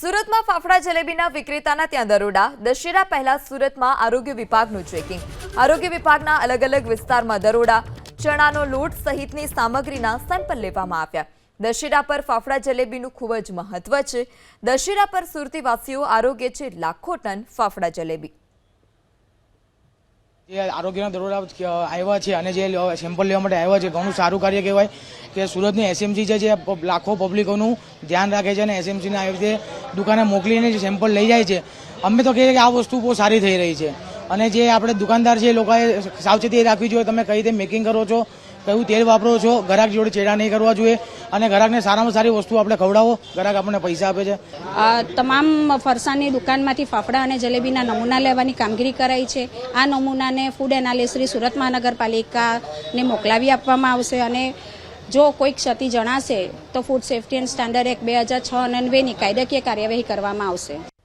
સુરતમાં ફાફડા જલેબીના વિક્રેતાના ત્યાં દરોડા. દશેરા પહેલા સુરતમાં આરોગ્ય વિભાગનું ચેકિંગ આરોગ્ય વિભાગના અલગ અલગ વિસ્તારમાં દરોડા. ચણાનો લોટ સહિતની સામગ્રીના સેમ્પલ લેવામાં આવ્યા. દશેરા પર ફાફડા જલેબીનું ખૂબ જ મહત્વ છે. દશેરા પર સુરતીવાસીઓ આરોગ્ય છે લાખો ટન ફાફડા જલેબી. જે આરોગ્યના દરોડા આવ્યા છે અને જે સેમ્પલ લેવા માટે આવ્યા છે, ઘણું સારું કાર્ય કહેવાય કે સુરતની એસએમસી છે જે લાખો પબ્લિકોનું ધ્યાન રાખે છે અને એસએમસીને આવી રીતે દુકાને મોકલીને જે સેમ્પલ લઈ જાય છે, અમે તો કહીએ કે આ વસ્તુ બહુ સારી થઈ રહી છે. અને જે આપણે દુકાનદાર છે એ લોકોએ સાવચેતી રાખવી જોઈએ, તમે કઈ રીતે મેકિંગ કરો છો, કયું તેલ વાપરો છો ગ્રાહક જોડે ચેડા નહીં કરવા જોઈએ, અને ગ્રાહકને સારામાં સારી વસ્તુ આપણે ખવડાવો ગ્રાહક આપણને પૈસા આપે છે. તમામ ફરસાણની દુકાનમાંથી ફાફડા અને જલેબીના નમૂના લેવાની કામગીરી કરાઈ છે. આ નમૂનાને ફૂડ એનાલિસ્ટરી સુરત મહાનગરપાલિકાને મોકલાવી આપવામાં આવશે અને જો કોઈ ક્ષતિ જણાશે, તો food safety and standard act બે હજાર છ અન્વયની કાયદાકીય કાર્યવાહી કરવામાં આવશે.